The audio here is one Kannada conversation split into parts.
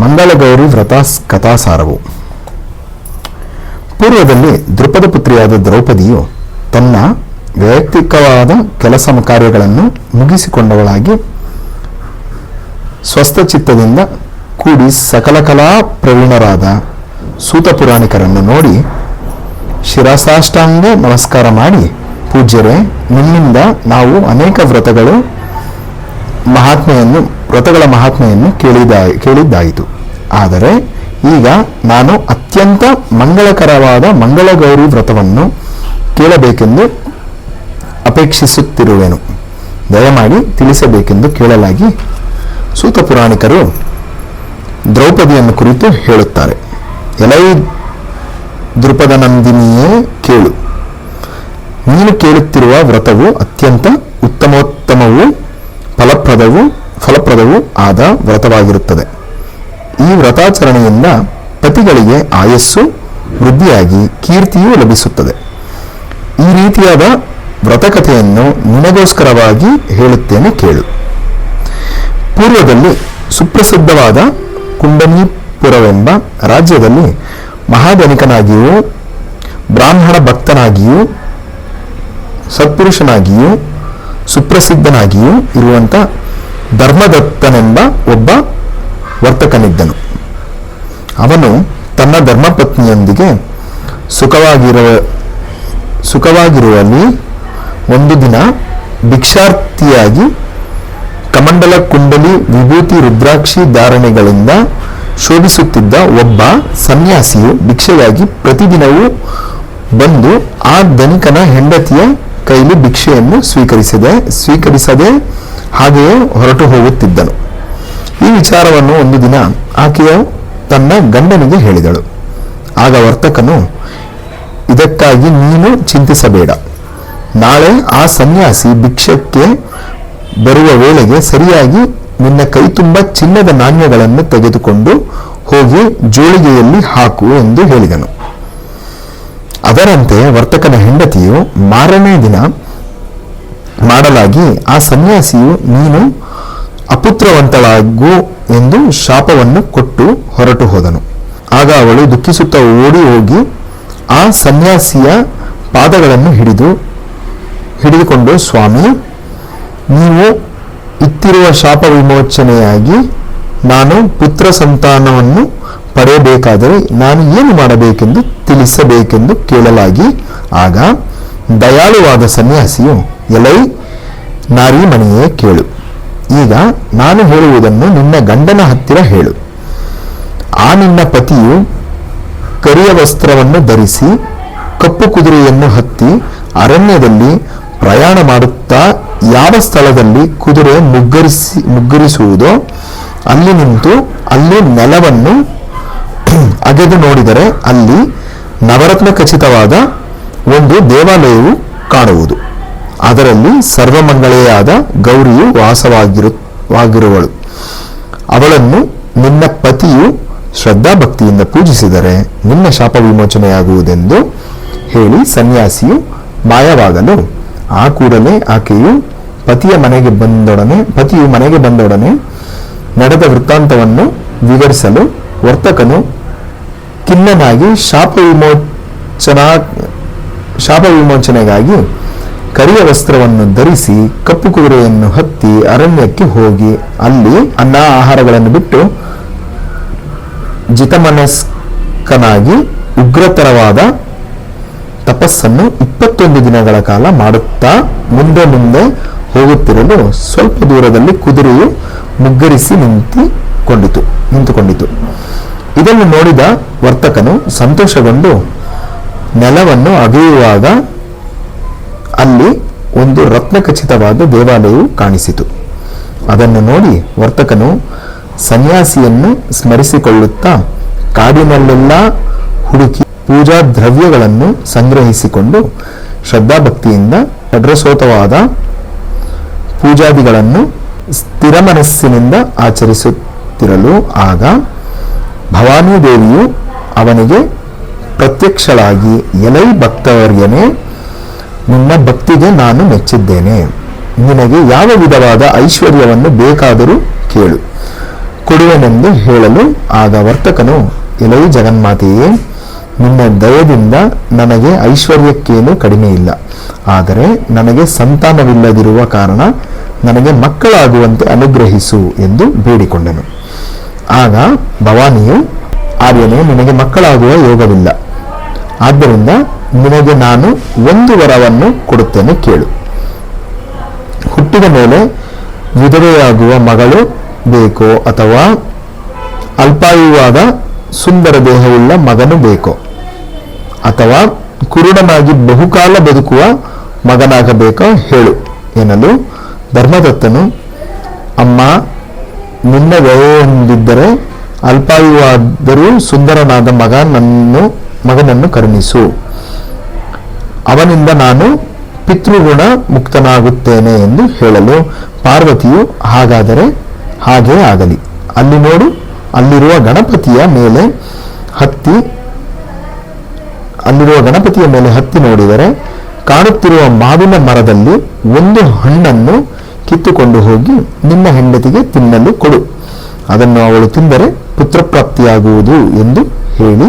ಮಂಗಳಗೌರಿ ವ್ರತ ಕಥಾಸಾರವು ಪೂರ್ವದಲ್ಲಿ ದೃಪದ ಪುತ್ರಿಯಾದ ದ್ರೌಪದಿಯು ತನ್ನ ವೈಯಕ್ತಿಕವಾದ ಕೆಲಸ ಕಾರ್ಯಗಳನ್ನು ಮುಗಿಸಿಕೊಂಡವಳಾಗಿ ಸ್ವಸ್ಥಚಿತ್ತದಿಂದ ಕೂಡಿ ಸಕಲ ಕಲಾ ಪ್ರವೀಣರಾದ ಸೂತ ಪುರಾಣಿಕರನ್ನು ನೋಡಿ ಶಿರಸಾಷ್ಟಾಂಗ ನಮಸ್ಕಾರ ಮಾಡಿ, ಪೂಜ್ಯರೇ, ನಿಮ್ಮಿಂದ ನಾವು ಅನೇಕ ವ್ರತಗಳು ಮಹಾತ್ಮೆಯನ್ನು ವ್ರತಗಳ ಮಹಾತ್ಮೆಯನ್ನು ಕೇಳಿದ ಕೇಳಿದ್ದಾಯಿತು. ಆದರೆ ಈಗ ನಾನು ಅತ್ಯಂತ ಮಂಗಳಕರವಾದ ಮಂಗಳಗೌರಿ ವ್ರತವನ್ನು ಕೇಳಬೇಕೆಂದು ಅಪೇಕ್ಷಿಸುತ್ತಿರುವೆನು. ದಯಮಾಡಿ ತಿಳಿಸಬೇಕೆಂದು ಕೇಳಲಾಗಿ ಸೂತ ಪುರಾಣಿಕರು ದ್ರೌಪದಿಯನ್ನು ಕುರಿತು ಹೇಳುತ್ತಾರೆ. ಎಲೈ ದೃಪದ ನಂದಿನಿಯೇ ಕೇಳು. ನೀನು ಕೇಳುತ್ತಿರುವ ವ್ರತವು ಅತ್ಯಂತ ಉತ್ತಮೋತ್ತಮವೂ ಫಲಪ್ರದವೂ ಫಲಪ್ರದವೂ ಆದ ವ್ರತವಾಗಿರುತ್ತದೆ. ಈ ವ್ರತಾಚರಣೆಯಿಂದ ಪತಿಗಳಿಗೆ ಆಯಸ್ಸು, ವೃದ್ಧಿಯಾಗಿ ಕೀರ್ತಿಯೂ ಲಭಿಸುತ್ತದೆ. ಈ ರೀತಿಯಾದ ವ್ರತಕಥೆಯನ್ನು ನಿಮಗೋಸ್ಕರವಾಗಿ ಹೇಳುತ್ತೇನೆ ಕೇಳು. ಪೂರ್ವದಲ್ಲಿ ಸುಪ್ರಸಿದ್ಧವಾದ ಕುಂಡನೀಪುರವೆಂಬ ರಾಜ್ಯದಲ್ಲಿ ಮಹಾಧನಿಕನಾಗಿಯೂ, ಬ್ರಾಹ್ಮಣ ಭಕ್ತನಾಗಿಯೂ, ಸತ್ಪುರುಷನಾಗಿಯೂ, ಸುಪ್ರಸಿದ್ಧನಾಗಿಯೂ ಇರುವಂಥ ಧರ್ಮದತ್ತನೆಂಬ ಒಬ್ಬ ವರ್ತಕನಿದ್ದನು. ಅವನು ತನ್ನ ಧರ್ಮಪತ್ನಿಯೊಂದಿಗೆ ಸುಖವಾಗಿರುವ, ಸುಖವಾಗಿರುವಲ್ಲಿ ಒಂದು ದಿನ ಭಿಕ್ಷಾರ್ಥಿಯಾಗಿ ಕಮಂಡಲ ಕುಂಡಲಿ ವಿಭೂತಿ ರುದ್ರಾಕ್ಷಿ ಧಾರಣೆಗಳಿಂದ ಶೋಭಿಸುತ್ತಿದ್ದ ಒಬ್ಬ ಸನ್ಯಾಸಿಯು ಭಿಕ್ಷೆಗಾಗಿ ಪ್ರತಿದಿನವೂ ಬಂದು ಆ ಧನಿಕನ ಹೆಂಡತಿಯ ಕೈಲಿ ಭಿಕ್ಷೆಯನ್ನು ಸ್ವೀಕರಿಸದೆ ಸ್ವೀಕರಿಸದೆ ಹಾಗೆಯೇ ಹೊರಟು ಹೋಗುತ್ತಿದ್ದನು. ಈ ವಿಚಾರವನ್ನು ಒಂದು ದಿನ ಆಕೆಯ ತನ್ನ ಗಂಡನಿಗೆ ಹೇಳಿದಳು. ಆಗ ವರ್ತಕನು, ಇದಕ್ಕಾಗಿ ನೀನು ಚಿಂತಿಸಬೇಡ. ನಾಳೆ ಆ ಸನ್ಯಾಸಿ ಭಿಕ್ಷಕ್ಕೆ ಬರುವ ವೇಳೆಗೆ ಸರಿಯಾಗಿ ನಿನ್ನ ಕೈ ತುಂಬ ಚಿನ್ನದ ನಾಣ್ಯಗಳನ್ನು ತೆಗೆದುಕೊಂಡು ಹೋಗಿ ಜೋಳಿಗೆಯಲ್ಲಿ ಹಾಕು ಎಂದು ಹೇಳಿದನು. ಅದರಂತೆ ವರ್ತಕನ ಹೆಂಡತಿಯು ಮಾರನೇ ದಿನ ಮಾಡಲಾಗಿ ಆ ಸನ್ಯಾಸಿಯು ನೀನು ಅಪುತ್ರವಂತಳಾಗು ಎಂದು ಶಾಪವನ್ನು ಕೊಟ್ಟು ಹೊರಟು ಹೋದನು. ಆಗ ಅವಳು ದುಃಖಿಸುತ್ತಾ ಓಡಿ ಹೋಗಿ ಆ ಸನ್ಯಾಸಿಯ ಪಾದಗಳನ್ನು ಹಿಡಿದು, ಹಿಡಿದುಕೊಂಡು, ಸ್ವಾಮಿ, ನೀವು ಇತ್ತಿರುವ ಶಾಪ ವಿಮೋಚನೆಯಾಗಿ ನಾನು ಪುತ್ರ ಸಂತಾನವನ್ನು ಪಡೆಯಬೇಕಾದರೆ ನಾನು ಏನು ಮಾಡಬೇಕೆಂದು ತಿಳಿಸಬೇಕೆಂದು ಕೇಳಲಾಗಿ, ಆಗ ದಯಾಳುವಾದ ಸನ್ಯಾಸಿಯು, ಎಲೈ ನಾರಿಮಣಿಯೇ ಕೇಳು. ಈಗ ನಾನು ಹೇಳುವುದನ್ನು ನಿನ್ನ ಗಂಡನ ಹತ್ತಿರ ಹೇಳು. ಆ ನಿನ್ನ ಪತಿಯು ಕರಿಯ ವಸ್ತ್ರವನ್ನು ಧರಿಸಿ, ಕಪ್ಪು ಕುದುರೆಯನ್ನು ಹತ್ತಿ, ಅರಣ್ಯದಲ್ಲಿ ಪ್ರಯಾಣ ಮಾಡುತ್ತಾ, ಯಾವ ಸ್ಥಳದಲ್ಲಿ ಕುದುರೆ ಮುಗ್ಗರಿಸಿ ಮುಗ್ಗರಿಸುವುದೋ ಅಲ್ಲಿ ನಿಂತು ಅಲ್ಲಿ ನೆಲವನ್ನು ಅಗೆದು ನೋಡಿದರೆ ಅಲ್ಲಿ ನವರತ್ನ ಖಚಿತವಾದ ಒಂದು ದೇವಾಲಯವು ಕಾಣುವುದು. ಅದರಲ್ಲಿ ಸರ್ವಮಂಗಳೆಯಾದ ಗೌರಿಯು ವಾಸವಾಗಿರು ವಾಗಿರುವಳು ಅವಳನ್ನು ನಿನ್ನ ಪತಿಯು ಶ್ರದ್ಧಾಭಕ್ತಿಯಿಂದ ಪೂಜಿಸಿದರೆ ನಿನ್ನ ಶಾಪ ವಿಮೋಚನೆಯಾಗುವುದೆಂದು ಹೇಳಿ ಸನ್ಯಾಸಿಯು ಮಾಯವಾಗಲು, ಆ ಕೂಡಲೇ ಆಕೆಯು ಪತಿಯ ಮನೆಗೆ ಬಂದೊಡನೆ, ಪತಿಯು ಮನೆಗೆ ಬಂದೊಡನೆ ನಡೆದ ವೃತ್ತಾಂತವನ್ನು ವಿವರಿಸಲು ವರ್ತಕನು ಖಿನ್ನನಾಗಿ ಶಾಪ ವಿಮೋಚನಾ ಶಾಪ ವಿಮೋಚನೆಗಾಗಿ ಕರಿಯ ವಸ್ತ್ರವನ್ನು ಧರಿಸಿ ಕಪ್ಪು ಕುದುರೆಯನ್ನು ಹತ್ತಿ ಅರಣ್ಯಕ್ಕೆ ಹೋಗಿ ಅಲ್ಲಿ ಅನ್ನ ಆಹಾರಗಳನ್ನು ಬಿಟ್ಟು ಜಿತಮನಸ್ಕನಾಗಿ ಉಗ್ರತರವಾದ ತಪಸ್ಸನ್ನು ಇಪ್ಪತ್ತೊಂದು ದಿನಗಳ ಕಾಲ ಮಾಡುತ್ತಾ ಮುಂದೆ ಮುಂದೆ ಹೋಗುತ್ತಿರಲು ಸ್ವಲ್ಪ ದೂರದಲ್ಲಿ ಕುದುರೆಯು ಮುಗ್ಗರಿಸಿ ನಿಂತುಕೊಂಡಿತು ನಿಂತುಕೊಂಡಿತು. ಇದನ್ನು ನೋಡಿದ ವರ್ತಕನು ಸಂತೋಷಗೊಂಡು ನೆಲವನ್ನು ಅಗೆಯುವಾಗ ಅಲ್ಲಿ ಒಂದು ರತ್ನಖಚಿತವಾದ ದೇವಾಲಯವು ಕಾಣಿಸಿತು. ಅದನ್ನು ನೋಡಿ ವರ್ತಕನು ಸನ್ಯಾಸಿಯನ್ನು ಸ್ಮರಿಸಿಕೊಳ್ಳುತ್ತಾ ಕಾಡಿನಲ್ಲೆಲ್ಲ ಹುಡುಕಿ ಪೂಜಾ ದ್ರವ್ಯಗಳನ್ನು ಸಂಗ್ರಹಿಸಿಕೊಂಡು ಶ್ರದ್ಧಾಭಕ್ತಿಯಿಂದ ಅಡ್ರಸೋತವಾದ ಪೂಜಾದಿಗಳನ್ನು ಸ್ಥಿರ ಮನಸ್ಸಿನಿಂದ ಆಚರಿಸುತ್ತಿರಲು ಆಗ ಭವಾನಿ ದೇವಿಯು ಅವನಿಗೆ ಪ್ರತ್ಯಕ್ಷಳಾಗಿ ಎಲೈ ಭಕ್ತವರ್ಯನೇ, ನಿನ್ನ ಭಕ್ತಿಗೆ ನಾನು ಮೆಚ್ಚಿದ್ದೇನೆ. ನಿನಗೆ ಯಾವ ವಿಧವಾದ ಐಶ್ವರ್ಯವನ್ನು ಬೇಕಾದರೂ ಕೇಳು. ಕೊಡುವನೆಂದು ಹೇಳಲು ಆಗ ವರ್ತಕನು, ಎಲೈ ಜಗನ್ಮಾತೆಯೇ, ನಿನ್ನ ದಯದಿಂದ ನನಗೆ ಐಶ್ವರ್ಯಕ್ಕೇನು ಕಡಿಮೆ ಇಲ್ಲ. ಆದರೆ ನನಗೆ ಸಂತಾನವಿಲ್ಲದಿರುವ ಕಾರಣ ನನಗೆ ಮಕ್ಕಳಾಗುವಂತೆ ಅನುಗ್ರಹಿಸು ಎಂದು ಬೇಡಿಕೊಂಡನು. ಆಗ ಭವಾನಿಯು, ಆರ್ಯನೇ, ನಿನಗೆ ಮಕ್ಕಳಾಗುವ ಯೋಗವಿಲ್ಲ. ಆದ್ದರಿಂದ ನಿನಗೆ ನಾನು ಒಂದು ವರವನ್ನು ಕೊಡುತ್ತೇನೆ ಕೇಳು. ಹುಟ್ಟಿದ ಮೇಲೆ ವಿಧವೆಯಾಗುವ ಮಗಳು ಬೇಕೋ ಅಥವಾ ಅಲ್ಪಾಯುವಾದ ಸುಂದರ ದೇಹವುಳ್ಳ ಮಗನು ಬೇಕೋ ಅಥವಾ ಕುರುಡನಾಗಿ ಬಹುಕಾಲ ಬದುಕುವ ಮಗನಾಗಬೇಕೋ ಹೇಳು ಎನ್ನಲು ಧರ್ಮದತ್ತನು, ಅಮ್ಮ, ನಿನ್ನ ವ್ಯಯ ಹೊಂದಿದ್ದರೆ ಅಲ್ಪಾಯುವಾದರೂ ಸುಂದರನಾದ ಮಗನನ್ನು ಮಗನನ್ನು ಕರುಣಿಸು. ಅವನಿಂದ ನಾನು ಪಿತೃಗುಣ ಮುಕ್ತನಾಗುತ್ತೇನೆ ಎಂದು ಹೇಳಲು ಪಾರ್ವತಿಯು ಹಾಗಾದರೆ ಹಾಗೇ ಆಗಲಿ. ಅಲ್ಲಿ ನೋಡು, ಅಲ್ಲಿರುವ ಗಣಪತಿಯ ಮೇಲೆ ಹತ್ತಿ, ಅಲ್ಲಿರುವ ಗಣಪತಿಯ ಮೇಲೆ ಹತ್ತಿ ನೋಡಿದರೆ ಕಾಣುತ್ತಿರುವ ಮಾವಿನ ಮರದಲ್ಲಿ ಒಂದು ಹಣ್ಣನ್ನು ಕಿತ್ತುಕೊಂಡು ಹೋಗಿ ನಿಮ್ಮ ಹೆಂಡತಿಗೆ ತಿನ್ನಲು ಕೊಡು. ಅದನ್ನು ಅವಳು ತಿಂದರೆ ಪುತ್ರಪ್ರಾಪ್ತಿಯಾಗುವುದು ಎಂದು ಹೇಳಿ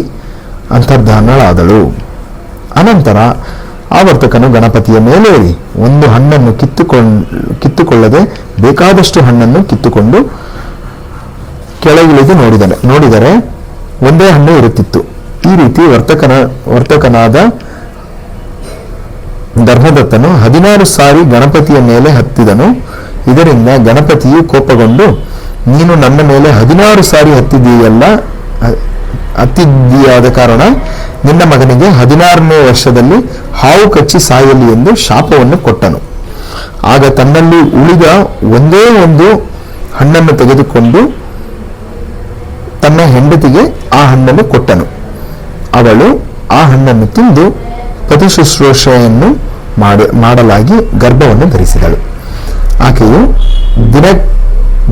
ಅಂತರ್ಧಾನಳಾದಳು. ಅನಂತರ ಆವರ್ತಕನು ಗಣಪತಿಯ ಮೇಲೇರಿ ಒಂದು ಹಣ್ಣನ್ನು ಕಿತ್ತುಕೊಂಡು, ಕಿತ್ತುಕೊಳ್ಳದೆ ಬೇಕಾದಷ್ಟು ಹಣ್ಣನ್ನು ಕಿತ್ತುಕೊಂಡು ಕೆಳಗಿಳಿದು ನೋಡಿದನು, ನೋಡಿದರೆ ಒಂದೇ ಹಣ್ಣು ಇರುತ್ತಿತ್ತು. ಈ ರೀತಿ ವರ್ತಕನ, ವರ್ತಕನಾದ ಧರ್ಮದತ್ತನು ಹದಿನಾರು ಸಾರಿ ಗಣಪತಿಯ ಮೇಲೆ ಹತ್ತಿದನು. ಇದರಿಂದ ಗಣಪತಿಯು ಕೋಪಗೊಂಡು ನೀನು ನನ್ನ ಮೇಲೆ ಹದಿನಾರು ಸಾರಿ ಹತ್ತಿದೀಯಲ್ಲ ಹತ್ತಿದ್ದೀಯಾದ ಕಾರಣ ನಿನ್ನ ಮಗನಿಗೆ ಹದಿನಾರನೇ ವರ್ಷದಲ್ಲಿ ಹಾವು ಕಚ್ಚಿ ಸಾಯಲಿ ಎಂದು ಶಾಪವನ್ನು ಕೊಟ್ಟನು. ಆಗ ತನ್ನಲ್ಲಿ ಉಳಿದ ಒಂದೇ ಒಂದು ಹಣ್ಣನ್ನು ತೆಗೆದುಕೊಂಡು ತನ್ನ ಹೆಂಡತಿಗೆ ಆ ಹಣ್ಣನ್ನು ಕೊಟ್ಟನು. ಅವಳು ಆ ಹಣ್ಣನ್ನು ತಿಂದು ಪತಿ ಶುಶ್ರೂಷೆಯನ್ನು ಮಾಡಿ, ಮಾಡಲಾಗಿ ಗರ್ಭವನ್ನು ಧರಿಸಿದಳು. ಆಕೆಯು ದಿನ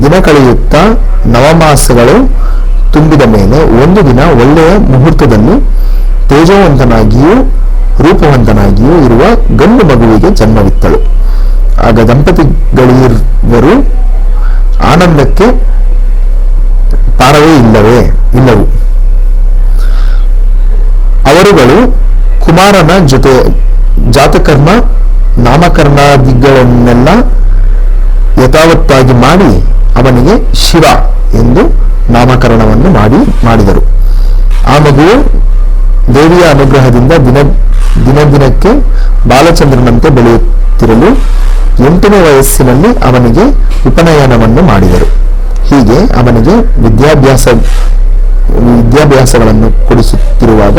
ದಿನ ಕಳೆಯುತ್ತಾ ನವಮಾಸಗಳು ತುಂಬಿದ ಮೇಲೆ ಒಂದು ದಿನ ಒಳ್ಳೆಯ ಮುಹೂರ್ತದಲ್ಲಿ ತೇಜವಂತನಾಗಿಯೂ ರೂಪವಂತನಾಗಿಯೂ ಇರುವ ಗಂಡು ಮಗುವಿಗೆ ಜನ್ಮವಿತ್ತಳು. ಆಗ ದಂಪತಿಗಳಿರುವರು ಆನಂದಕ್ಕೆ ಪಾರವೇ ಇಲ್ಲವೇ? ಇಲ್ಲವು. ಅವರುಗಳು ಕುಮಾರನ ಜೊತೆ ಜಾತಕರ್ಮ, ನಾಮಕರ್ಣಾದಿಗಳನ್ನೆಲ್ಲ ಯಥಾವತ್ತಾಗಿ ಮಾಡಿ ಅವನಿಗೆ ಶಿವ ಎಂದು ನಾಮಕರಣವನ್ನು ಮಾಡಿ ಮಾಡಿದರು. ಆ ಮಗುವು ದೇವಿಯ ಅನುಗ್ರಹದಿಂದ ದಿನ ದಿನ ದಿನಕ್ಕೆ ಬಾಲಚಂದ್ರನಂತೆ ಬೆಳೆಯುತ್ತಿರಲು ಎಂಟನೇ ವಯಸ್ಸಿನಲ್ಲಿ ಅವನಿಗೆ ಉಪನಯನವನ್ನು ಮಾಡಿದರು. ಹೀಗೆ ಅವನಿಗೆ ವಿದ್ಯಾಭ್ಯಾಸ, ವಿದ್ಯಾಭ್ಯಾಸಗಳನ್ನು ಕೊಡಿಸುತ್ತಿರುವಾಗ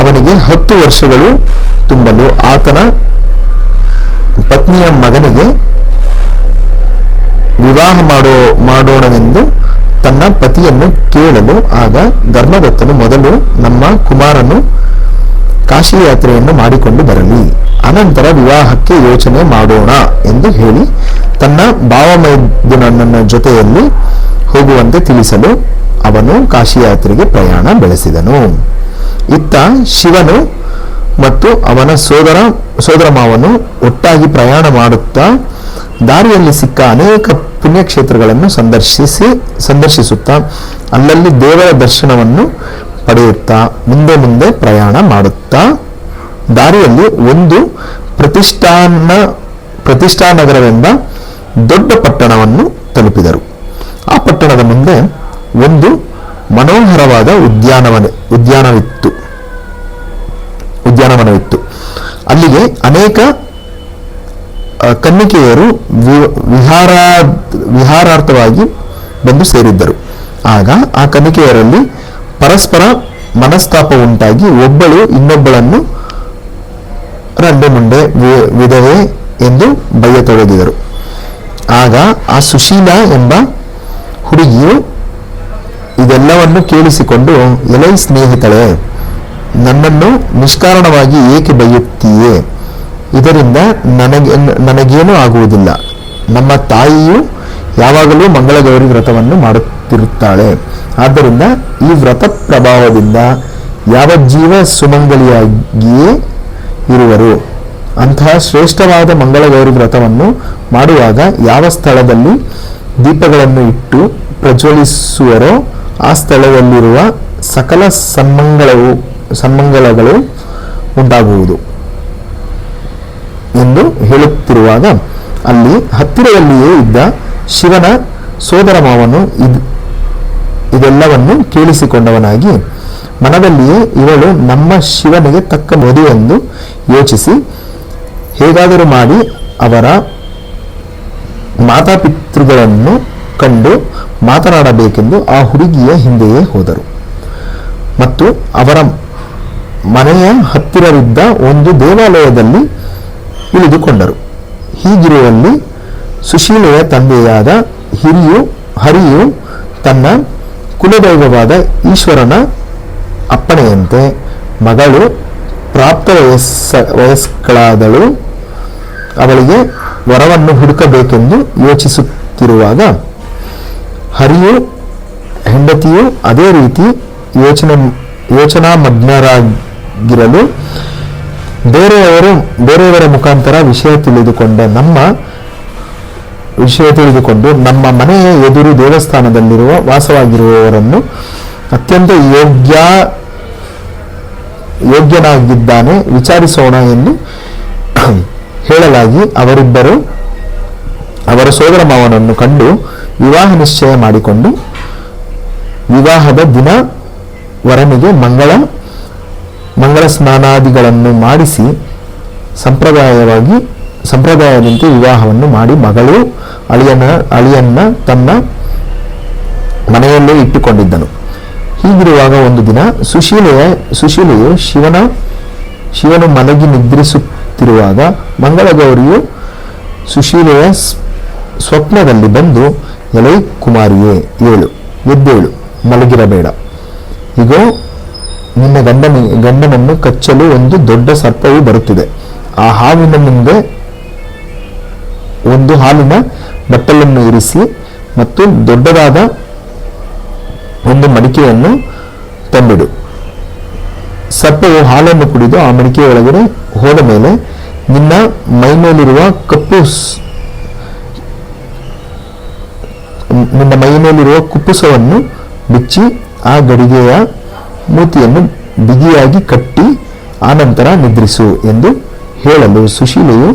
ಅವನಿಗೆ ಹತ್ತು ವರ್ಷಗಳು ತುಂಬಲು. ಆತನ ಪತ್ನಿಯ ಮಗನಿಗೆ ವಿವಾಹ ಮಾಡೋ, ಮಾಡೋಣವೆಂದು ತನ್ನ ಪತಿಯನ್ನು ಕೇಳಲು ಆಗ ಧರ್ಮದತ್ತನು ಮೊದಲು ನಮ್ಮ ಕುಮಾರನು ಕಾಶಿ ಯಾತ್ರೆಯನ್ನು ಮಾಡಿಕೊಂಡು ಬರಲಿ. ಅನಂತರ ವಿವಾಹಕ್ಕೆ ಯೋಚನೆ ಮಾಡೋಣ ಎಂದು ಹೇಳಿ ತನ್ನ ಭಾವಮೈದುನನ್ನ ಜೊತೆಯಲ್ಲಿ ಹೋಗುವಂತೆ ತಿಳಿಸಲು ಅವನು ಕಾಶಿ ಯಾತ್ರೆಗೆ ಪ್ರಯಾಣ ಬೆಳೆಸಿದನು. ಇತ್ತ ಶಿವನು ಮತ್ತು ಅವನ ಸೋದರ ಸೋದರ ಮಾವನು ಒಟ್ಟಾಗಿ ಪ್ರಯಾಣ ಮಾಡುತ್ತಾ ದಾರಿಯಲ್ಲಿ ಸಿಕ್ಕ ಅನೇಕ ಪುಣ್ಯಕ್ಷೇತ್ರಗಳನ್ನು ಸಂದರ್ಶಿಸಿ, ಸಂದರ್ಶಿಸುತ್ತಾ, ಅಲ್ಲಲ್ಲಿ ದೇವರ ದರ್ಶನವನ್ನು ಪಡೆಯುತ್ತಾ, ಮುಂದೆ ಮುಂದೆ ಪ್ರಯಾಣ ಮಾಡುತ್ತಾ, ದಾರಿಯಲ್ಲಿ ಒಂದು ಪ್ರತಿಷ್ಠಾನ ಪ್ರತಿಷ್ಠಾನಗರವೆಂಬ ದೊಡ್ಡ ಪಟ್ಟಣವನ್ನು ತಲುಪಿದರು. ಆ ಪಟ್ಟಣದ ಮುಂದೆ ಒಂದು ಮನೋಹರವಾದ ಉದ್ಯಾನವನ, ಉದ್ಯಾನವಿತ್ತು, ಉದ್ಯಾನವನವಿತ್ತು. ಅಲ್ಲಿಗೆ ಅನೇಕ ಕನ್ನಿಕೆಯರು ವಿಹಾರ, ವಿಹಾರಾರ್ಥವಾಗಿ ಬಂದು ಸೇರಿದ್ದರು. ಆಗ ಆ ಕನ್ನಿಕೆಯರಲ್ಲಿ ಪರಸ್ಪರ ಮನಸ್ತಾಪ ಉಂಟಾಗಿ ಒಬ್ಬಳು ಇನ್ನೊಬ್ಬಳನ್ನು ರಂಡೆ ಮುಂಡೆ ವಿಧವೆ ಎಂದು ಬಯ್ಯತೊಡಗಿದರು ಆಗ ಆ ಸುಶೀಲ ಎಂಬ ಹುಡುಗಿಯು ಇದೆಲ್ಲವನ್ನು ಕೇಳಿಸಿಕೊಂಡು, ಎಲೈ ಸ್ನೇಹಿತಳೆ, ನನ್ನನ್ನು ನಿಷ್ಕಾರಣವಾಗಿ ಏಕೆ ಬೈಯುತ್ತೀಯೇ? ಇದರಿಂದ ನನಗೆ ನನಗೇನೂ ಆಗುವುದಿಲ್ಲ. ನಮ್ಮ ತಾಯಿಯು ಯಾವಾಗಲೂ ಮಂಗಳ ಗೌರಿ ವ್ರತವನ್ನು ಮಾಡುತ್ತಿರುತ್ತಾಳೆ. ಆದ್ದರಿಂದ ಈ ವ್ರತ ಪ್ರಭಾವದಿಂದ ಯಾವ ಜೀವ ಸುಮಂಗಲಿಯಾಗಿಯೇ ಇರುವರು. ಅಂತಹ ಶ್ರೇಷ್ಠವಾದ ಮಂಗಳ ಗೌರಿ ವ್ರತವನ್ನು ಮಾಡುವಾಗ ಯಾವ ಸ್ಥಳದಲ್ಲಿ ದೀಪಗಳನ್ನು ಇಟ್ಟು ಪ್ರಜ್ವಲಿಸುವರೋ ಆ ಸ್ಥಳದಲ್ಲಿರುವ ಸಕಲ ಸನ್ಮಂಗಳವು, ಸನ್ಮಂಗಳಗಳು ಉಂಟಾಗುವುದು. ಎಂದು ಹೇಳುತ್ತಿರುವಾಗ ಅಲ್ಲಿ ಹತ್ತಿರದಲ್ಲಿಯೇ ಇದ್ದ ಶಿವನ ಸೋದರ ಮಾವನು ಇದ್, ಇದೆಲ್ಲವನ್ನು ಕೇಳಿಸಿಕೊಂಡವನಾಗಿ ಮನದಲ್ಲಿಯೇ ಇವಳು ನಮ್ಮ ಶಿವನಿಗೆ ತಕ್ಕ ಮದುವೆಂದು ಯೋಚಿಸಿ ಹೇಗಾದರೂ ಮಾಡಿ ಅವರ ಮಾತಾಪಿತೃಗಳನ್ನು ಕಂಡು ಮಾತನಾಡಬೇಕೆಂದು ಆ ಹುಡುಗಿಯ ಹಿಂದೆಯೇ ಹೋದರು. ಮತ್ತು ಅವರ ಮನೆಯ ಹತ್ತಿರವಿದ್ದ ಒಂದು ದೇವಾಲಯದಲ್ಲಿ ಇಳಿದುಕೊಂಡರು ಹೀಗಿರುವಲ್ಲಿ ಸುಶೀಲೆಯ ತಂದೆಯಾದ ಹಿರಿಯು, ಹರಿಯು ತನ್ನ ಕುಲದೈವವಾದ ಈಶ್ವರನ ಅಪ್ಪಣೆಯಂತೆ ಮಗಳು ಪ್ರಾಪ್ತ ವಯಸ್ಸ, ವಯಸ್ಕಳಾದಳು. ಅವಳಿಗೆ ವರವನ್ನು ಹುಡುಕಬೇಕೆಂದು ಯೋಚಿಸುತ್ತಿರುವಾಗ ಹರಿಯು, ಹೆಂಡತಿಯು ಅದೇ ರೀತಿ ಯೋಚನೆ, ಯೋಚನಾಮಗ್ನರಾಗಿರಲು ಬೇರೆಯವರು, ಬೇರೆಯವರ ಮುಖಾಂತರ ವಿಷಯ ತಿಳಿದುಕೊಂಡ ನಮ್ಮ, ವಿಷಯ ತಿಳಿದುಕೊಂಡು ನಮ್ಮ ಮನೆಯ ಎದುರು ದೇವಸ್ಥಾನದಲ್ಲಿರುವ ವಾಸವಾಗಿರುವವರನ್ನು ಅತ್ಯಂತ ಯೋಗ್ಯ, ಯೋಗ್ಯನಾಗಿದ್ದಾನೆ, ವಿಚಾರಿಸೋಣ ಎಂದು ಹೇಳಲಾಗಿ ಅವರಿಬ್ಬರು ಅವರ ಸೋದರ ಮಾವನನ್ನು ಕಂಡು ವಿವಾಹ ನಿಶ್ಚಯ ಮಾಡಿಕೊಂಡು, ವಿವಾಹದ ದಿನ, ವರನಿಗೆ ಮಂಗಳ ಮಂಗಳ ಸ್ನಾನಾದಿಗಳನ್ನು ಮಾಡಿಸಿ ಸಂಪ್ರದಾಯವಾಗಿ ಸಂಪ್ರದಾಯದಂತೆ ವಿವಾಹವನ್ನು ಮಾಡಿ ಮಗಳು ಅಳಿಯನ ಅಳಿಯನ್ನ ತನ್ನ ಮನೆಯಲ್ಲೇ ಇಟ್ಟುಕೊಂಡಿದ್ದನು. ಹೀಗಿರುವಾಗ ಒಂದು ದಿನ ಸುಶೀಲೆಯ ಸುಶೀಲೆಯು ಶಿವನ ಶಿವನು ಮಲಗಿ ನಿದ್ರಿಸುತ್ತಿರುವಾಗ ಮಂಗಳಗೌರಿಯು ಸುಶೀಲೆಯ ಸ್ವಪ್ನದಲ್ಲಿ ಬಂದು, ಎಲೈ ಕುಮಾರಿಯೇ, ಏಳು, ಎದ್ದೇಳು, ಮಲಗಿರಬೇಡ. ಇಗೋ ನಿನ್ನ ಗಂಡನ ಗಂಡನನ್ನು ಕಚ್ಚಲು ಒಂದು ದೊಡ್ಡ ಸರ್ಪವು ಬರುತ್ತಿದೆ. ಆ ಹಾವಿನ ಮುಂದೆ ಒಂದು ಹಾಲಿನ ಬಟ್ಟಲನ್ನು ಇರಿಸಿ ಮತ್ತು ದೊಡ್ಡದಾದ ಒಂದು ಮಡಿಕೆಯನ್ನು ತಂಬಿಡು ಸರ್ಪವು ಹಾಲನ್ನು ಕುಡಿದು ಆ ಮಡಿಕೆಯೊಳಗಡೆ ಹೋದ ಮೇಲೆ ನಿನ್ನ ಮೈಮೇಲಿರುವ ಕಪ್ಪು ನಿನ್ನ ಮೈ ಮೇಲಿರುವ ಕುಪ್ಪುಸವನ್ನು ಬಿಚ್ಚಿ ಆ ಗಡಿಗೆಯ ಮೂತಿಯನ್ನು ಬಿಗಿಯಾಗಿ ಕಟ್ಟಿ ಆನಂತರ ನಿದ್ರಿಸು ಎಂದು ಹೇಳಲು ಸುಶೀಲೆಯು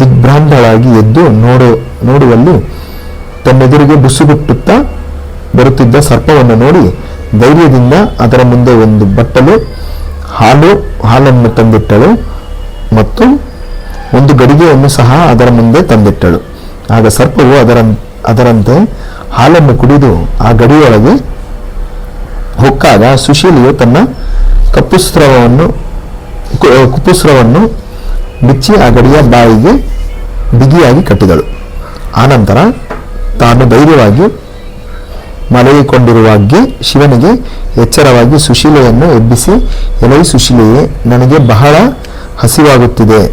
ದಿಗ್ಭ್ರಾಂತಳಾಗಿ ಎದ್ದು ನೋಡು, ನೋಡುವಲ್ಲಿ ತನ್ನೆದುರಿಗೆ ಬುಸುಗುಟ್ಟುತ್ತಾ ಬರುತ್ತಿದ್ದ ಸರ್ಪವನ್ನು ನೋಡಿ ಧೈರ್ಯದಿಂದ ಅದರ ಮುಂದೆ ಒಂದು ಬಟ್ಟಲು, ಹಾಲು, ಹಾಲನ್ನು ತಂದಿಟ್ಟಳು ಮತ್ತು ಒಂದು ಗಡಿಗೆಯನ್ನು ಸಹ ಅದರ ಮುಂದೆ ತಂದಿಟ್ಟಳು. ಆಗ ಸರ್ಪವು ಅದರ, ಅದರಂತೆ ಹಾಲನ್ನು ಕುಡಿದು ಆ ಗಡಿಯೊಳಗೆ ಹೊಕ್ಕಾಗ ಸುಶೀಲಿಯು ತನ್ನ ಕಪ್ಪುಸ್ರವವನ್ನು ಕು- ಕುಪ್ಪುಸ್ರವನ್ನು ಬಿಚ್ಚಿ ಆ ಗಡಿಯ ಬಾಯಿಗೆ ಬಿಗಿಯಾಗಿ ಕಟ್ಟಿದಳು. ಆನಂತರ ತಾನು ಧೈರ್ಯವಾಗಿ ಮಲಗಿಕೊಂಡಿರುವಾಗೆ ಶಿವನಿಗೆ ಎಚ್ಚರವಾಗಿ ಸುಶೀಲೆಯನ್ನು ಎಬ್ಬಿಸಿ, ಎಲೈ ಸುಶೀಲೆಯೇ, ನನಗೆ ಬಹಳ ಹಸಿವಾಗುತ್ತಿದೆ,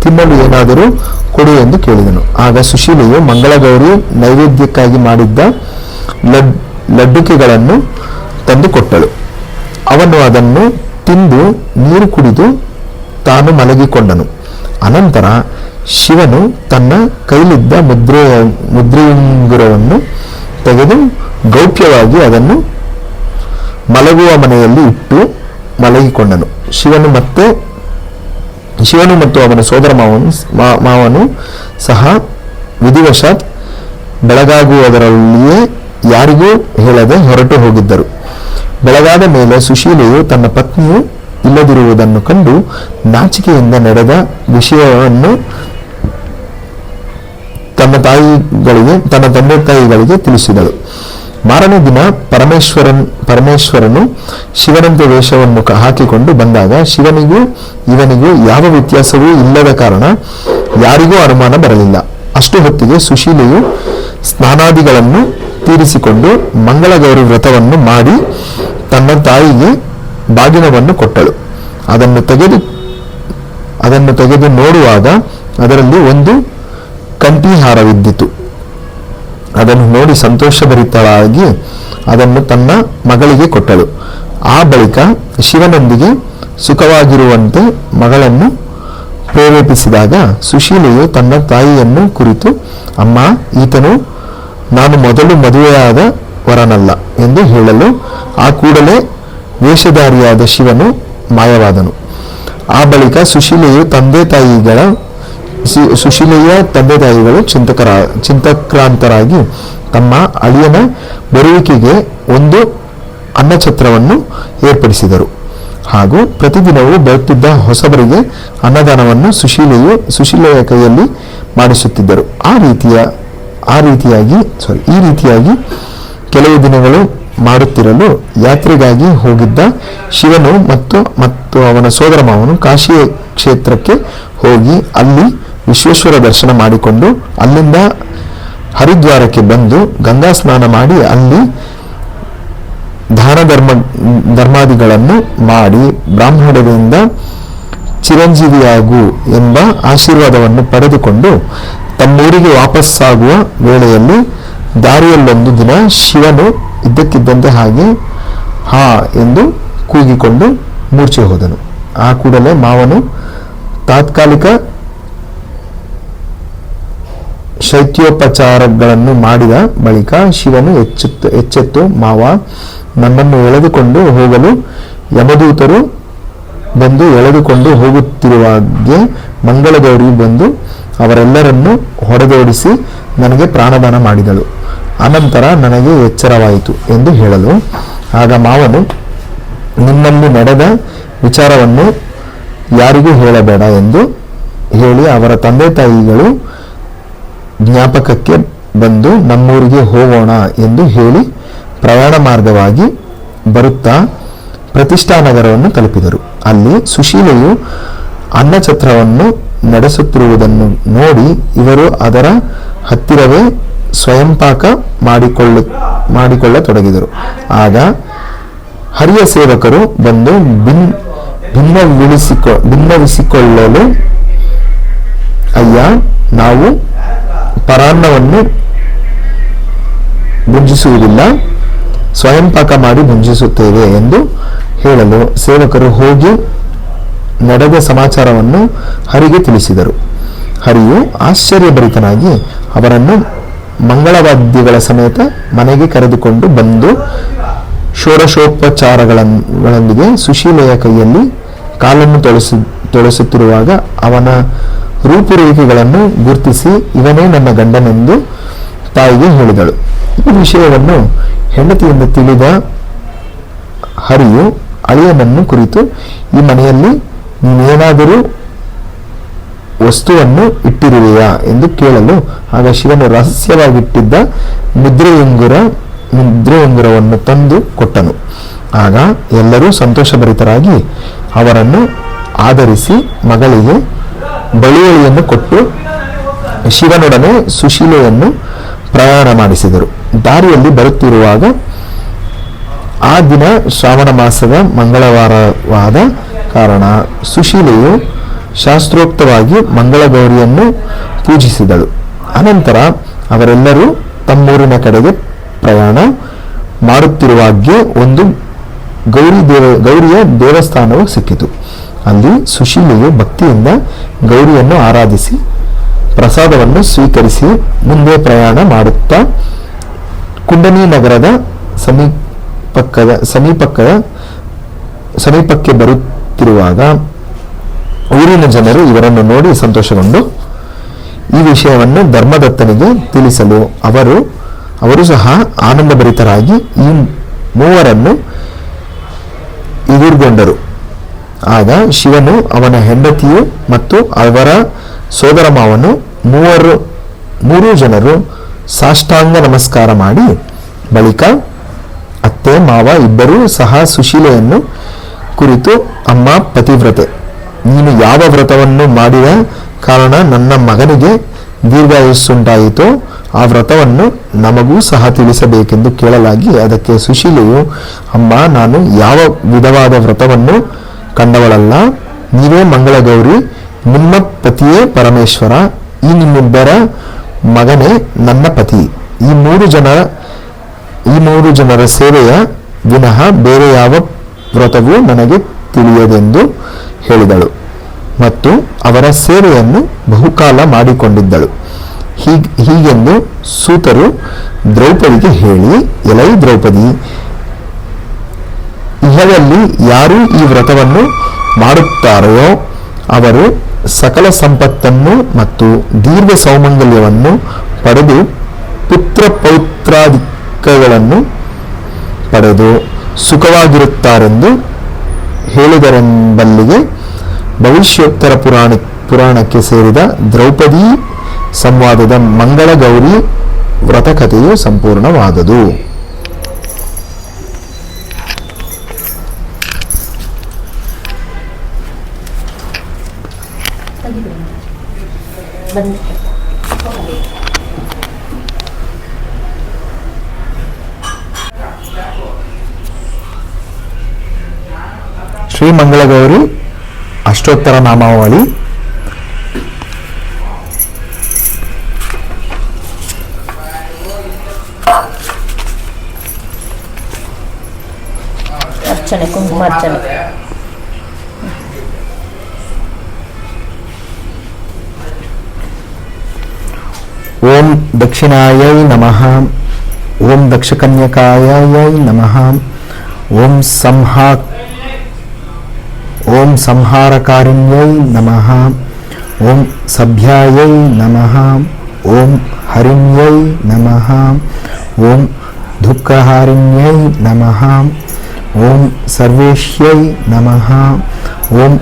ತಿನ್ನಲು ಏನಾದರೂ ಕೊಡು ಎಂದು ಕೇಳಿದನು. ಆಗ ಸುಶೀಲೆಯು ಮಂಗಳಗೌರಿ ನೈವೇದ್ಯಕ್ಕಾಗಿ ಮಾಡಿದ್ದ ಲಡ್ ಲಡ್ಡುಕೆಗಳನ್ನು ತಂದು ಕೊಟ್ಟಳು. ಅವನು ಅದನ್ನು ತಿಂದು ನೀರು ಕುಡಿದು ತಾನು ಮಲಗಿಕೊಂಡನು. ಅನಂತರ ಶಿವನು ತನ್ನ ಕೈಲಿದ್ದ ಮುದ್ರೆ, ಮುದ್ರೆಯುಂಗುರವನ್ನು ತೆಗೆದು ಗೌಪ್ಯವಾಗಿ ಅದನ್ನು ಮಲಗುವ ಮನೆಯಲ್ಲಿ ಇಟ್ಟು ಮಲಗಿಕೊಂಡನು. ಶಿವನು ಮತ್ತೆ, ಶಿವನು ಮತ್ತು ಅವನ ಸೋದರ ಮಾವನು ಮಾವನು ಸಹ ವಿಧಿವಶಾತ್ ಬೆಳಗಾಗುವುದರಲ್ಲಿಯೇ ಯಾರಿಗೂ ಹೇಳದೆ ಹೊರಟು ಹೋಗಿದ್ದರು. ಬೆಳಗಾದ ಮೇಲೆ ಸುಶೀಲೆಯು ತನ್ನ ಪತ್ನಿಯು ಇಲ್ಲದಿರುವುದನ್ನು ಕಂಡು ನಾಚಿಕೆಯಿಂದ ನಡೆದ ವಿಷಯವನ್ನು ತನ್ನ ತಾಯಿಗಳಿಗೆ, ತನ್ನ ತಂದೆ ತಾಯಿಗಳಿಗೆ ತಿಳಿಸಿದಳು. ಮಾರನೇ ದಿನ ಪರಮೇಶ್ವರನ್, ಪರಮೇಶ್ವರನು ಶಿವನಂತೆ ವೇಷವನ್ನು ಹಾಕಿಕೊಂಡು ಬಂದಾಗ ಶಿವನಿಗೂ ಇವನಿಗೂ ಯಾವ ವ್ಯತ್ಯಾಸವೂ ಇಲ್ಲದ ಕಾರಣ ಯಾರಿಗೂ ಅನುಮಾನ ಬರಲಿಲ್ಲ. ಅಷ್ಟು ಹೊತ್ತಿಗೆ ಸುಶೀಲೆಯು ಸ್ನಾನಾದಿಗಳನ್ನು ತೀರಿಸಿಕೊಂಡು ಮಂಗಳಗೌರಿ ವ್ರತವನ್ನು ಮಾಡಿ ತನ್ನ ತಾಯಿಗೆ ಬಾಗಿನವನ್ನು ಕೊಟ್ಟಳು. ಅದನ್ನು ತೆಗೆದು ಅದನ್ನು ತೆಗೆದು ನೋಡುವಾಗ ಅದರಲ್ಲಿ ಒಂದು ಕಂಠಿಹಾರವಿದ್ದಿತು. ಅದನ್ನು ನೋಡಿ ಸಂತೋಷಭರಿತಳಾಗಿ ಅದನ್ನು ತನ್ನ ಮಗಳಿಗೆ ಕೊಟ್ಟಳು. ಆ ಬಳಿಕ ಶಿವನೊಂದಿಗೆ ಸುಖವಾಗಿರುವಂತೆ ಮಗಳನ್ನು ಪ್ರೇರೇಪಿಸಿದಾಗ ಸುಶೀಲೆಯು ತನ್ನ ತಾಯಿಯನ್ನು ಕುರಿತು, ಅಮ್ಮ, ಈತನು ನಾನು ಮೊದಲು ಮದುವೆಯಾದ ವರನಲ್ಲ ಎಂದು ಹೇಳಲು ಆ ಕೂಡಲೇ ವೇಷಧಾರಿಯಾದ ಶಿವನು ಮಾಯವಾದನು. ಆ ಬಳಿಕ ಸುಶೀಲೆಯು ತಂದೆ ತಾಯಿಗಳ ಸುಶೀಲೆಯ ತಂದೆ ತಾಯಿಗಳು ಚಿಂತಕರ, ಚಿಂತಕ್ರಾಂತರಾಗಿ ತಮ್ಮ ಅಳಿಯನ ಬರುವಿಕೆಗೆ ಒಂದು ಅನ್ನಛತ್ರವನ್ನು ಏರ್ಪಡಿಸಿದರು. ಹಾಗೂ ಪ್ರತಿದಿನವೂ ಬರುತ್ತಿದ್ದ ಹೊಸಬರಿಗೆ ಅನ್ನದಾನವನ್ನು ಸುಶೀಲೆಯು, ಸುಶೀಲೆಯ ಕೈಯಲ್ಲಿ ಮಾಡಿಸುತ್ತಿದ್ದರು. ಆ ರೀತಿಯ, ಆ ರೀತಿಯಾಗಿ ಸಾರಿ ಈ ರೀತಿಯಾಗಿ ಕೆಲವು ದಿನಗಳು ಮಾಡುತ್ತಿರಲು ಯಾತ್ರೆಗಾಗಿ ಹೋಗಿದ್ದ ಶಿವನು ಮತ್ತು ಮತ್ತು ಅವನ ಸೋದರ ಮಾವನು ಕಾಶಿ ಕ್ಷೇತ್ರಕ್ಕೆ ಹೋಗಿ ಅಲ್ಲಿ ವಿಶ್ವೇಶ್ವರ ದರ್ಶನ ಮಾಡಿಕೊಂಡು ಅಲ್ಲಿಂದ ಹರಿದ್ವಾರಕ್ಕೆ ಬಂದು ಗಂಗಾ ಸ್ನಾನ ಮಾಡಿ ಅಲ್ಲಿ ದಾನ ಧರ್ಮ, ಧರ್ಮಾದಿಗಳನ್ನು ಮಾಡಿ ಬ್ರಾಹ್ಮಣರಿಂದ ಚಿರಂಜೀವಿಯಾಗು ಎಂಬ ಆಶೀರ್ವಾದವನ್ನು ಪಡೆದುಕೊಂಡು ತಮ್ಮೂರಿಗೆ ವಾಪಸ್ಸಾಗುವ ವೇಳೆಯಲ್ಲಿ ದಾರಿಯಲ್ಲೊಂದು ದಿನ ಶಿವನು ಇದ್ದಕ್ಕಿದ್ದಂತೆ ಹಾಗೆ ಹಾ ಎಂದು ಕೂಗಿಕೊಂಡು ಮೂರ್ಛೆ ಹೋದನು. ಆ ಕೂಡಲೇ ಮಾವನು ತಾತ್ಕಾಲಿಕ ಶೈತ್ಯೋಪಚಾರಗಳನ್ನು ಮಾಡಿದ ಬಳಿಕ ಶಿವನು ಎಚ್ಚೆತ್ತು ಎಚ್ಚೆತ್ತು, ಮಾವ, ನನ್ನನ್ನು ಎಳೆದುಕೊಂಡು ಹೋಗಲು ಯಮದೂತರು ಬಂದು ಎಳೆದುಕೊಂಡು ಹೋಗುತ್ತಿರುವಾಗೆ ಮಂಗಳಗೌರಿ ಬಂದು ಅವರೆಲ್ಲರನ್ನು ಹೊಡೆದೋಡಿಸಿ ನನಗೆ ಪ್ರಾಣದಾನ ಮಾಡಿದಳು. ಅನಂತರ ನನಗೆ ಎಚ್ಚರವಾಯಿತು ಎಂದು ಹೇಳಲು ಆಗ ಮಾವನು ನಿಮ್ಮಲ್ಲಿ ನಡೆದ ವಿಚಾರವನ್ನು ಯಾರಿಗೂ ಹೇಳಬೇಡ ಎಂದು ಹೇಳಿ ಅವರ ತಂದೆ ತಾಯಿಗಳು ಜ್ಞಾಪಕಕ್ಕೆ ಬಂದು ನಮ್ಮೂರಿಗೆ ಹೋಗೋಣ ಎಂದು ಹೇಳಿ ಪ್ರಯಾಣ ಮಾರ್ಗವಾಗಿ ಬರುತ್ತಾ ಪ್ರತಿಷ್ಠಾನಗರವನ್ನು ತಲುಪಿದರು. ಅಲ್ಲಿ ಸುಶೀಲೆಯು ಅನ್ನಛತ್ರವನ್ನು ನಡೆಸುತ್ತಿರುವುದನ್ನು ನೋಡಿ ಇವರು ಅದರ ಹತ್ತಿರವೇ ಸ್ವಯಂಪಾಕ ಮಾಡಿಕೊಳ್ಳ, ಮಾಡಿಕೊಳ್ಳತೊಡಗಿದರು. ಆಗ ಹರಿಯ ಸೇವಕರು ಬಂದು ಭಿನ್ ಭಿನ್ನವಿಳಿಸಿಕೊ ಭಿನ್ನವಿಸಿಕೊಳ್ಳಲು, ಅಯ್ಯ, ನಾವು ಪರಾನ್ನವನ್ನು ಭುಂಜಿಸುವುದಿಲ್ಲ, ಸ್ವಯಂಪಾಕ ಮಾಡಿ ಭುಂಜಿಸುತ್ತೇವೆ ಎಂದು ಹೇಳಲು ಸೇವಕರು ಹೋಗಿ ನಡೆದ ಸಮಾಚಾರವನ್ನು ಹರಿಗೆ ತಿಳಿಸಿದರು. ಹರಿಯು ಆಶ್ಚರ್ಯಭರಿತನಾಗಿ ಅವರನ್ನು ಮಂಗಳವಾದ್ಯಗಳ ಸಮೇತ ಮನೆಗೆ ಕರೆದುಕೊಂಡು ಬಂದು ಷೋಡಶೋಪಚಾರಗಳೊಂದಿಗೆ ಸುಶೀಲೆಯ ಕೈಯಲ್ಲಿ ಕಾಲನ್ನು ತೊಳಸು, ತೊಳಸುತ್ತಿರುವಾಗ ಅವನ ರೂಪುರೇಖೆಗಳನ್ನು ಗುರುತಿಸಿ ಇವನೇ ನನ್ನ ಗಂಡನೆಂದು ತಾಯಿಗೆ ಹೇಳಿದಳು. ಈ ವಿಷಯವನ್ನು ಹೆಂಡತಿಯಿಂದ ತಿಳಿದ ಹರಿಯು ಅಳಿಯನನ್ನು ಕುರಿತು, ಈ ಮನೆಯಲ್ಲಿ ನೀನೇನಾದರೂ ವಸ್ತುವನ್ನು ಇಟ್ಟಿರುವೆಯಾ ಎಂದು ಕೇಳಲು, ಆಗ ಶಿವನು ರಹಸ್ಯವಾಗಿಟ್ಟಿದ್ದ ಮುದ್ರೆಯುಂಗುರ, ಮುದ್ರೆಯುಂಗುರವನ್ನು ತಂದು ಕೊಟ್ಟನು. ಆಗ ಎಲ್ಲರೂ ಸಂತೋಷಭರಿತರಾಗಿ ಅವರನ್ನು ಆಧರಿಸಿ ಮಗಳಿಗೆ ಬಳುವಳಿಯನ್ನು ಕೊಟ್ಟು ಶಿವನೊಡನೆ ಸುಶೀಲೆಯನ್ನು ಪ್ರಯಾಣ ಮಾಡಿಸಿದರು. ದಾರಿಯಲ್ಲಿ ಬರುತ್ತಿರುವಾಗ ಆ ದಿನ ಶ್ರಾವಣ ಮಾಸದ ಮಂಗಳವಾರವಾದ ಕಾರಣ ಸುಶೀಲೆಯು ಶಾಸ್ತ್ರೋಕ್ತವಾಗಿ ಮಂಗಳಗೌರಿಯನ್ನು ಪೂಜಿಸಿದಳು. ಅನಂತರ ಅವರೆಲ್ಲರೂ ತಮ್ಮೂರಿನ ಕಡೆಗೆ ಪ್ರಯಾಣ ಮಾಡುತ್ತಿರುವಾಗ್ಗೆ ಒಂದು ಗೌರಿ ದೇವ, ಗೌರಿಯ ದೇವಸ್ಥಾನವು ಸಿಕ್ಕಿತು. ಅಲ್ಲಿ ಸುಶೀಲೆಯು ಭಕ್ತಿಯಿಂದ ಗೌರಿಯನ್ನು ಆರಾಧಿಸಿ ಪ್ರಸಾದವನ್ನು ಸ್ವೀಕರಿಸಿ ಮುಂದೆ ಪ್ರಯಾಣ ಮಾಡುತ್ತಾ ಕುಂಡನಿ ನಗರದ ಸಮೀಪಕ್ಕದ ಸಮೀಪಕ್ಕದ ಸಮೀಪಕ್ಕೆ ಬರುತ್ತಿರುವಾಗ ಊರಿನ ಜನರು ಇವರನ್ನು ನೋಡಿ ಸಂತೋಷಗೊಂಡು ಈ ವಿಷಯವನ್ನು ಧರ್ಮದತ್ತನಿಗೆ ತಿಳಿಸಲು ಅವರು ಅವರು ಸಹ ಆನಂದಭರಿತರಾಗಿ ಈ ಮೂವರನ್ನು ಎದುರುಗೊಂಡರು. ಆಗ ಶಿವನು ಅವನ ಹೆಂಡತಿಯು ಮತ್ತು ಅವರ ಸೋದರ ಮಾವನು ಮೂವರು, ಮೂರು ಜನರು ಸಾಷ್ಟಾಂಗ ನಮಸ್ಕಾರ ಮಾಡಿ ಬಳಿಕ ಅತ್ತೆ, ಮಾವ ಇಬ್ಬರೂ ಸಹ ಸುಶೀಲೆಯನ್ನು ಕುರಿತು ಅಮ್ಮ ಪತಿವ್ರತೆ ನೀನು ಯಾವ ವ್ರತವನ್ನು ಮಾಡಿದ ಕಾರಣ ನನ್ನ ಮಗನಿಗೆ ದೀರ್ಘಾಯುಸ್ಸುಂಟಾಯಿತು ಆ ವ್ರತವನ್ನು ನಮಗೂ ಸಹ ತಿಳಿಸಬೇಕೆಂದು ಕೇಳಲಾಗಿ ಅದಕ್ಕೆ ಸುಶೀಲೆಯು, ಅಮ್ಮ, ನಾನು ಯಾವ ವಿಧವಾದ ವ್ರತವನ್ನು ಕಂಡವಳಲ್ಲ. ನೀವೇ ಮಂಗಳಗೌರಿ, ನಿಮ್ಮ ಪತಿಯೇ ಪರಮೇಶ್ವರ, ಈ ನಿಮ್ಮಿಬ್ಬರ ಮಗನೇ ನನ್ನ ಪತಿ. ಈ ಮೂರು ಜನ, ಈ ಮೂರು ಜನರ ಸೇವೆಯ ವಿನಃ ಬೇರೆ ಯಾವ ವ್ರತವೂ ನನಗೆ ತಿಳಿಯದೆಂದು ಹೇಳಿದಳು. ಮತ್ತು ಅವರ ಸೇವೆಯನ್ನು ಬಹುಕಾಲ ಮಾಡಿಕೊಂಡಿದ್ದಳು. ಹೀಗ್, ಹೀಗೆಂದು ಸೂತರು ದ್ರೌಪದಿಗೆ ಹೇಳಿ, ಎಲೈ ದ್ರೌಪದಿ, ಇಹದಲ್ಲಿ ಯಾರು ಈ ವ್ರತವನ್ನು ಮಾಡುತ್ತಾರೆಯೋ ಅವರು ಸಕಲ ಸಂಪತ್ತನ್ನು ಮತ್ತು ದೀರ್ಘ ಸೌಮಂಗಲ್ಯವನ್ನು ಪಡೆದು ಪುತ್ರ ಪೌತ್ರಾಧಿಕಗಳನ್ನು ಪಡೆದು ಸುಖವಾಗಿರುತ್ತಾರೆಂದು ಹೇಳಿದರೆಂಬಲ್ಲಿಗೆ ಭವಿಷ್ಯೋತ್ತರ ಪುರಾಣ ಪುರಾಣಕ್ಕೆ ಸೇರಿದ ದ್ರೌಪದಿ ಸಂವಾದದ ಮಂಗಳ ಗೌರಿ ವ್ರತಕಥೆಯು ಸಂಪೂರ್ಣವಾದದು. ಶ್ರೀ ಮಂಗಳಗೌರಿ ಅಷ್ಟೋತ್ತರ ನಾಮಾವಳಿ ಅರ್ಚನೆ ಕುಂಕುಮಾರ್ಚನೆ ಓಂ ದಕ್ಷಿಣಾಯೈ ನಮಃ ಓಂ ದಕ್ಷಕನ್ಯಕಾಯೈ ನಮಃ ಓಂ ಸಂಹಾ ಓಂ ಸಂಹಾರಕಾರಿಣ್ಯೈ ನಮಃ ಓಂ ಸಭ್ಯಾಯೈ ನಮಃ ಓಂ ಹರಿಣ್ಯೈ ನಮಃ ಓಂ ದುಃಖಹಾರಿಣ್ಯೈ ನಮಃ ಓಂ ಸರ್ವೇಶ್ಯೈ ನಮಃ ಓಂ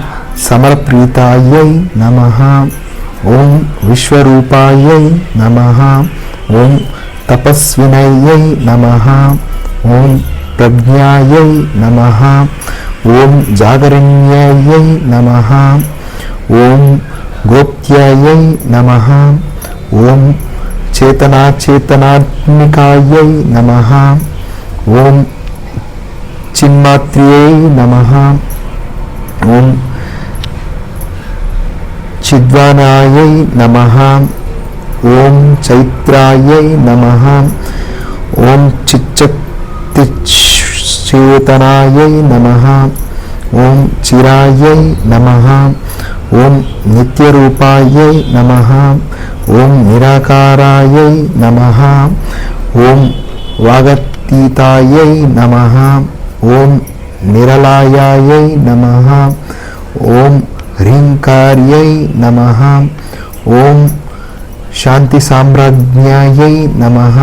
ಸಮರಪ್ರೀತಾಯೈ ನಮಃ ಓಂ ವಿಶ್ವರೂಪಾಯೈ ನಮಃ ಓಂ ತಪಸ್ವಿನಯ್ಯೈ ನಮಃ ಓಂ ಪ್ರಜ್ಞಾಯೈ ನಮಃ ಓಂ ಜಾಗರಣ್ಯಾಯೈ ನಮಃ ಓಂ ಗೋಪ್ತ್ಯಾಯೈ ನಮಃ ಓಂ ಚೇತನಾಚೇತನಾತ್ಮಿಕಾಯೈ ನಮಃ ಓಂ ಚಿನ್ಮಾತ್ರಿಯೈ ನಮಃ ಓಂ ಚಿದ್ವಾನಾಯೈ ನಮಃ ಓಂ ಚೈತ್ರಾಯೈ ನಮಃ ಓಂ ಚಿಚ್ಚಕ್ತಿಚೇತನಾಯೈ ನಮಃ ಓಂ ಚಿರಾಯೈ ನಮಃ ಓಂ ನಿತ್ಯರೂಪಾಯೈ ನಮಃ ಓಂ ನಿರಾಕಾರಾಯೈ ನಮಃ ಓಂ ವಾಗತೀತಾಯೈ ನಮಃ ಓಂ ನಿರಲಾಯಾಯೈ ನಮಃ ಓಂ ಹ್ರೀಂಕಾರ್ಯೈ ನಮಃ ಓಂ ಶಾಂತಿ ಸಾಮ್ರಾಜ್ಞಾಯೈ ನಮಃ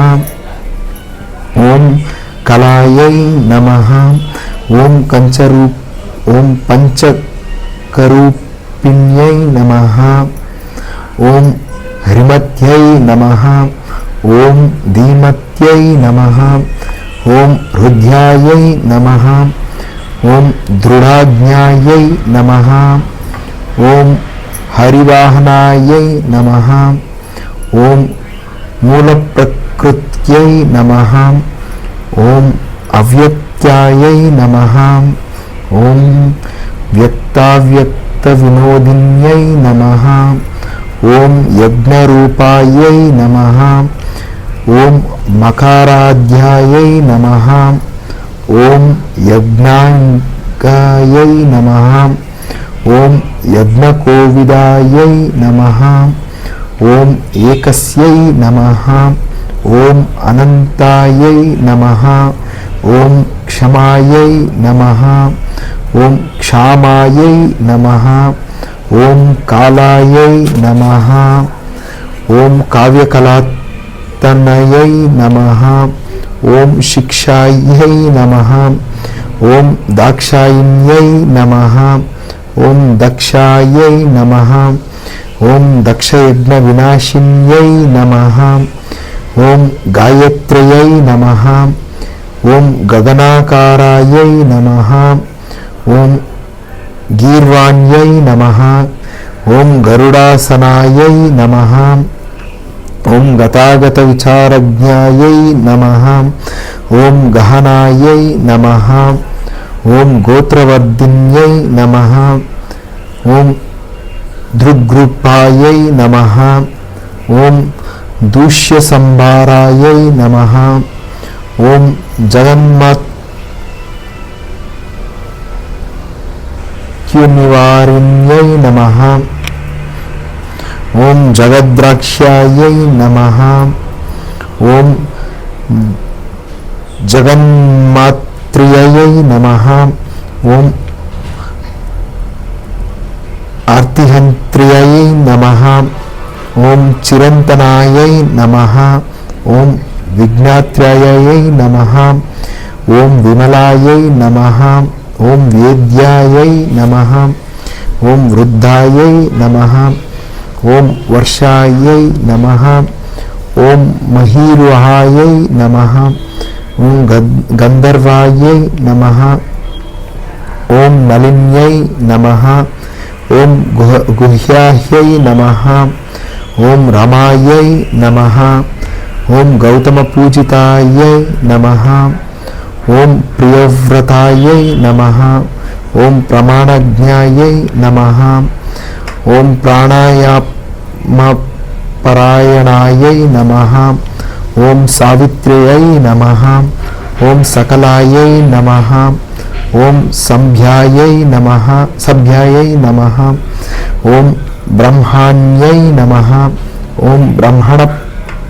ಓಂ ಕಲಾಯೈ ನಮಃ ಓಂ ಕಂಚರೂಪ್ ಓಂ ಪಂಚಕರೂಪಿಣ್ಯೈ ನಮಃ ಓಂ ಹರಿಮತ್ಯೈ ನಮಃ ಓಂ ಧೀಮತ್ಯೈ ನಮಃ ಓಂ ಹೃದಯಾಯೈ ನಮಃ ಓಂ ದೃಢಾಜ್ಞಾಯೈ ನಮಃ ಓಂ ಹರಿವಾಹನಾಯೈ ನಮಃ ಓಂ ಮೂಲಪ್ರಕೃತ್ಯೈ ನಮಃ ಓಂ ಅವ್ಯಕ್ತ್ಯಾಯೈ ನಮಃ ಓಂ ವ್ಯಕ್ತಾವ್ಯಕ್ತವಿನೋದಿನ್ಯೈ ನಮಃ ಓಂ ಯಜ್ಞರೂಪಾಯೈ ನಮಃ ಓಂ ಮಕಾರಾಧ್ಯಾಯೈ ನಮಃ ಓಂ ಯಜ್ಞಾಂಗಾಯೈ ನಮಃ ಓಂ ಯಜ್ಞಕೋವಿದಾಯೈ ನಮಃ ಓಂ ಏಕಸ್ಯೈ ನಮಃ ಓಂ ಅನಂತಾಯೈ ನಮಃ ಓಂ ಕ್ಷಮಾಯೈ ನಮಃ ಓಂ ಕ್ಷಾಮಾಯೈ ನಮಃ ಓಂ ಕಾಲಾಯೈ ನಮಃ ಓಂ ಕಾವ್ಯಕಲಾತನಯೈ ನಮಃ ಓಂ ಶಿಕ್ಷಾಯೈ ನಮಃ ಓಂ ದಾಕ್ಷಾಯಿಣ್ಯೈ ನಮಃ ಓಂ ದಕ್ಷಾಯೈ ನಮಃ ಓಂ ದಕ್ಷಯಜ್ಞ ವಿನಾಶಿನ್ಯೈ ನಮಃ ಓಂ ಗಾಯತ್ರ್ಯೈ ನಮಃ ಓಂ ಗಗನಾಕಾರಾಯೈ ನಮಃ ಓಂ ಗೀರ್ವಾಣ್ಯೈ ನಮಃ ಓಂ ಗರುಡಾಸನಾಯೈ ನಮಃ ಓಂ ಗತಾಗತ ವಿಚಾರಜ್ಞಾಯೈ ನಮಃ ಓಂ ಗಹನಾಯೈ ನಮಃ ಓಂ ಗೋತ್ರವರ್ಧಿನ್ಯೈ ನಮಃ ಓಂ ದೃಗ್ರೂಪಾಯೈ ನಮಃ ಓಂ ದೂಷ್ಯಸಂಭಾರಾಯೈ ನಮಃ ಓಂ ಜಗನ್ಮಾತ್ ಕ್ಯುನಿವಾರಿಣ್ಯೈ ನಮಃ ಓಂ ಜಗದ್ರಾಕ್ಷ್ಯಾಯೈ ನಮಃ ಓಂ ಜಗನ್ಮಾತ್ರಿಯೈ ನಮಃ ಓಂ ಆರ್ತಿಹಂತ್ರಿಯೈ ನಮಃ ಓಂ ಚಿರಂತನಾಯೈ ನಮಃ ಓಂ ವಿಘ್ನಾತ್ರ್ಯಾಯೈ ನಮಃ ಓಂ ವಿಮಲಾಯೈ ನಮಃ ಓಂ ವೇದ್ಯಾಯೈ ನಮಃ ಓಂ ವೃದ್ಧಾಯೈ ನಮಃ ಓಂ ವರ್ಷಾಯೈ ನಮಃ ಓಂ ಮಹೀರುಹಾಯೈ ನಮಃ ಓಂ ಗದ್- ಗಂಧರ್ವಾಯೈ ನಮಃ ಓಂ ನಲಿನ್ಯೈ ನಮಃ ಓಂ ಗುಹ ಗುಹ್ಯಾಹ್ಯೈ ನಮಃ ಓಂ ರಮಾಯೈ ನಮಃ ಓಂ ಗೌತಮಪೂಜಿತಾಯೈ ನಮಃ ಓಂ ಪ್ರಿಯವ್ರತಾಯೈ ನಮಃ ಓಂ ಪ್ರಮಾಣಜ್ಞಾಯೈ ನಮಃ ಓಂ ಪ್ರಾಣಾಯಾಮ ಪರಾಯಣಾಯೈ ನಮಃ ಓಂ ಸಾವಿತ್ರ್ಯೈ ನಮಃ ಓಂ ಸಕಲಾಯೈ ನಮಃ ಓಂ ಸಂಭ್ಯಾಯೈ ನಮಃ ಸಭ್ಯಾಯೈ ನಮಃ ಓಂ ಬ್ರಹ್ಮಾಣ್ಯೈ ನಮಃ ಓಂ ಬ್ರಹ್ಮಣ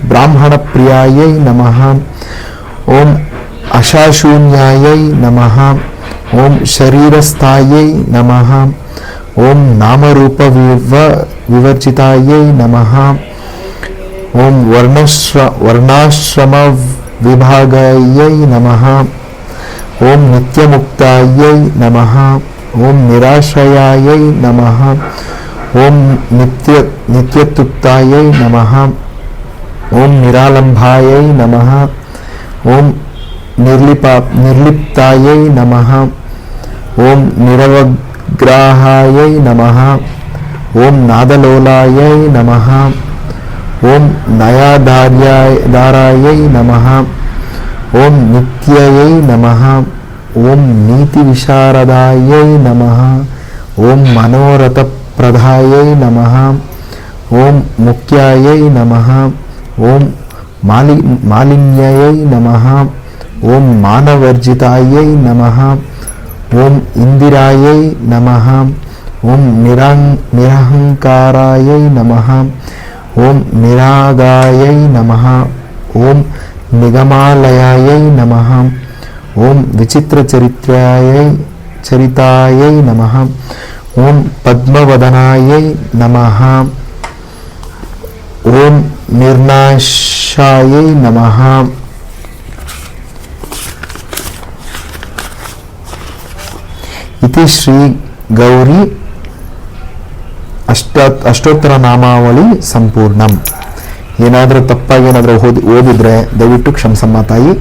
ಬ್ರಾಹ್ಮಣಪ್ರಿಯಾಯೈ ನಮಃ ಓಂ ಅಶಾಶೂನ್ಯಾಯೈ ನಮಃ ಓಂ ಶರೀರಸ್ಥಾಯೈ ನಮಃ ಓಂ ನಾಮರೂಪ ವಿವ ವಿವರ್ಜಿತಾಯೈ ನಮಃ ಓಂ ವರ್ಣಶ್ರ ವರ್ಣಾಶ್ರಮ ವಿಭಾಗಾಯೈ ನಮಃ ಓಂ ನಿತ್ಯಮುಕ್ತಾಯೈ ನಮಃ ಓಂ ನಿರಾಶ್ರಯಾಯೈ ನಮಃ ಓಂ ನಿತ್ಯ ನಿತ್ಯತುಕ್ತಾಯೈ ನಮಃ ಓಂ ನಿರಾಲಂಬಾಯೈ ನಮಃ ಓಂ ನಿರ್ಲಿಪ ನಿರ್ಲಿಪ್ತಾಯೈ ನಮಃ ಓಂ ನಿರವಗ್ರಾಹಾಯೈ ನಮಃ ಓಂ ನಾದಲೋಲಾಯೈ ನಮಃ ಓಂ ನಯಾಧಾರ್ಯಾಯ ದಾರಾಯೈ ನಮಃ ಓಂ ನಿತ್ಯಯೈ ನಮಃ ಓಂ ನೀತಿ ವಿಶಾರದಾಯೈ ನಮಃ ಓಂ ಮನೋರಥಪ್ರದಾಯೈ ನಮಃ ಓಂ ಮುಖ್ಯಾಯೈ ನಮಃ ಓಂ ಮಾಲಿ ಮಾಲಿನ್ಯಯೈ ನಮಃ ಓಂ ಮಾನವರ್ಜಿತಾಯೈ ನಮಃ ಓಂ ಇಂದಿರಾಯೈ ನಮಃ ಓಂ ನಿರಾಂಗ್ ನಿರಹಂಕಾರಾಯೈ ನಮಃ ಓಂ ನಿರಾಗಾಯೈ ನಮಃ ಓಂ ನಿಗಮಾಲಯಾಯೈ ನಮಃ ಓಂ ವಿಚಿತ್ರಚರಿತ್ರ್ಯಾಯೈ ಚರಿತಾಯೈ ನಮಃ ಓಂ ಪದ್ಮವದನಾಯೈ ನಮಃ. ಓಂ ನಿರ್ನಾಶಾಯೈ ನಮಃ. ಇತಿ ಶ್ರೀ ಗೌರಿ ಅಷ್ಟ ಅಷ್ಟೋತ್ತರ ನಾಮಾವಳಿ ಸಂಪೂರ್ಣಂ. ಏನಾದರೂ ತಪ್ಪಾಗಿ ಏನಾದರೂ ಓದಿ ಓದಿದ್ರೆ ದಯವಿಟ್ಟು ಕ್ಷಮಸಮ್ಮ ತಾಯಿ.